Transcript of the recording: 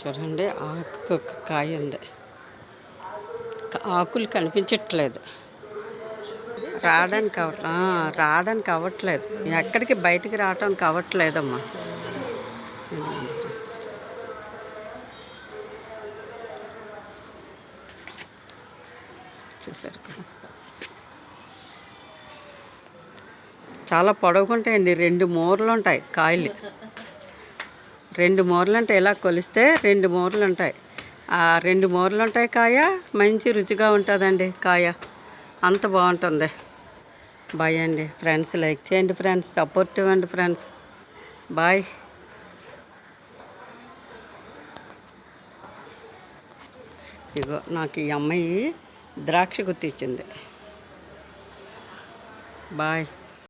చూడండి ఆకు కాయ ఉంది. ఆకులు కనిపించట్లేదు. రావడానికి అవ రావడానికి అవ్వట్లేదు. ఎక్కడికి బయటికి రావడానికి అవ్వట్లేదమ్మా. చూసారు చాలా పొడవుకుంటాయండి రెండు మూరలు ఉంటాయి కాయలు. రెండు మూరలు అంటే ఇలా కొలిస్తే రెండు మూరలు ఉంటాయి ఆ రెండు మూరలు ఉంటాయి కాయ మంచి రుచిగా ఉంటుందండి కాయ. అంత బాగుంటుంది. బాయ్ అండి ఫ్రెండ్స్ లైక్ చేయండి ఫ్రెండ్స్ సపోర్ట్ ఇవ్వండి ఫ్రెండ్స్. బాయ్. ఇగో నాకు ఈ అమ్మాయి ద్రాక్ష గుర్తిచ్చింది బాయ్.